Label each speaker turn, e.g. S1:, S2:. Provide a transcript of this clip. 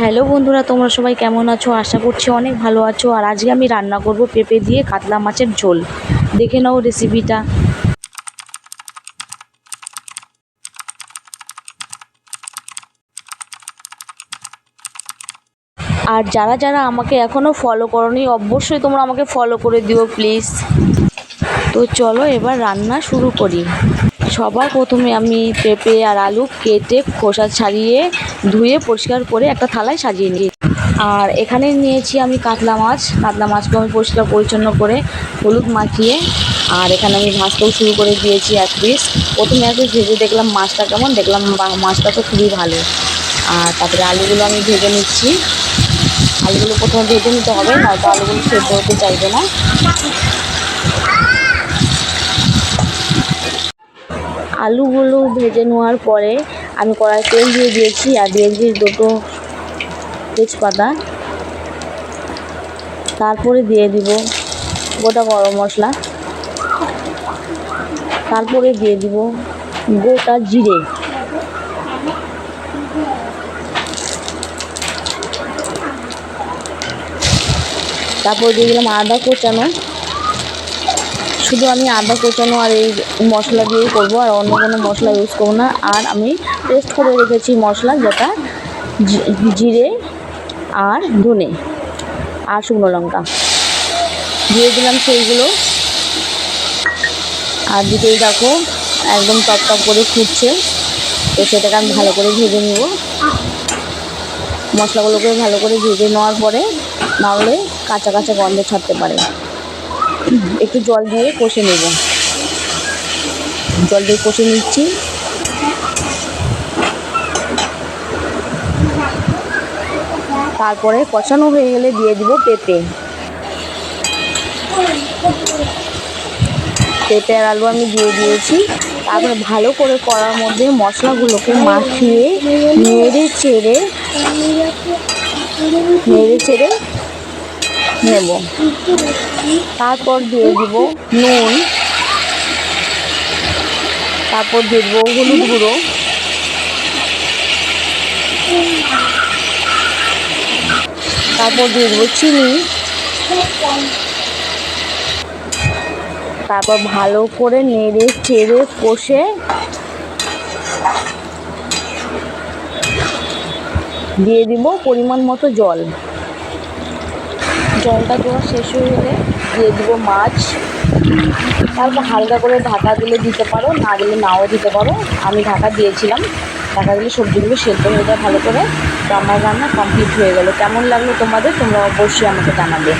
S1: Hello বন্ধুরা, তোমরা সবাই কেমন আছো? আশা করছি অনেক ভালো আছো। আর আজকে আমি রান্না করব পেঁপে দিয়ে কাতলা মাছের ঝোল। দেখে নাও রেসিপিটা আর যারা যারা আমাকে এখনও ফলো করনি, অবশ্যই তোমরা আমাকে ফলো করে দিও প্লিজ তো চলো এবার রান্না শুরু করি। সবার প্রথমে আমি পেঁপে আর আলু কেটে খোসা ছাড়িয়ে ধুয়ে পরিষ্কার করে একটা থালায় সাজিয়ে নিই আর এখানে নিয়েছি আমি কাতলা মাছ। কাতলা মাছকে আমি পরিষ্কার পরিচ্ছন্ন করে হলুদ মাখিয়ে, আর এখানে আমি ভাজতেও শুরু করে দিয়েছি এক পিস। প্রথমে এক পিস ভেজে দেখলাম মাছটা কেমন, দেখলাম মাছটা তো খুবই ভালো। আর তারপরে আলুগুলো আমি ভেজে নিচ্ছি। আলুগুলো প্রথমে ভেজে নিতে হবে, নয়তো আলুগুলো সেদ্ধ হতে চাইবে না। আলুগুলো ভেজে নেওয়ার পরে আমি কড়াই তেল দিয়ে দিয়েছি আর দিয়েছি দুটো তেজপাতা। তারপরে দিয়ে দিব গোটা গরম মশলা। তারপরে দিয়ে দিব গোটা জিরে। তারপর দিয়ে দিলাম আদা কোচানো শুধু আমি আদা, কোচানো আর এই মশলা দিয়েই করব, আর অন্য কোনো মশলা ইউজ করব না। আর আমি পেস্ট করে রেখেছি মশলা, যেটা জিরে আর ধনে আর শুকনো লঙ্কা। দিয়ে দিলাম সেইগুলো। আর দিতেই দেখো একদম টপ টপ করে ফুটছে। তো সেটাকে আমি ভালো করে ভেজে নেব। মশলাগুলোকে ভালো করে ভেজে নেওয়ার পরে নাহলে কাঁচা কাঁচা গন্ধ ছাড়তে পারে। একটু জল দিয়ে কষে নেব। জল দিয়ে কষে নিচ্ছি। তারপরে কষানো হয়ে গেলে দিয়ে দিব পেঁপে। পেঁপে আর আলু আমি দিয়ে দিয়েছি। তারপরে ভালো করে করার মধ্যে মশলাগুলোকে মাখিয়ে নেড়ে চেড়ে নেড়ে চেড়ে নেব। তারপর দিয়ে দিব নুন। তারপর দিয়ে দেবো হলুদ গুঁড়ো। তারপর দিয়ে দেবো চিনি। তারপর ভালো করে নেড়ে চেড়ে কষে দিয়ে দিব পরিমাণ মতো জল। জলটা দেওয়া শেষ হয়ে গেলে দিয়ে দেবো মাছ। তারপর হালকা করে ঢাকা দিলে দিতে পারো, না দিলে নাও দিতে পারো। আমি ঢাকা দিয়েছিলাম, ঢাকা দিলে সবজিগুলো সেদ্ধ হয়ে যায় ভালো করে। তো আমার রান্না কমপ্লিট হয়ে গেলো। কেমন লাগল তোমাদের? তোমরা অবশ্যই আমাকে জানাবে।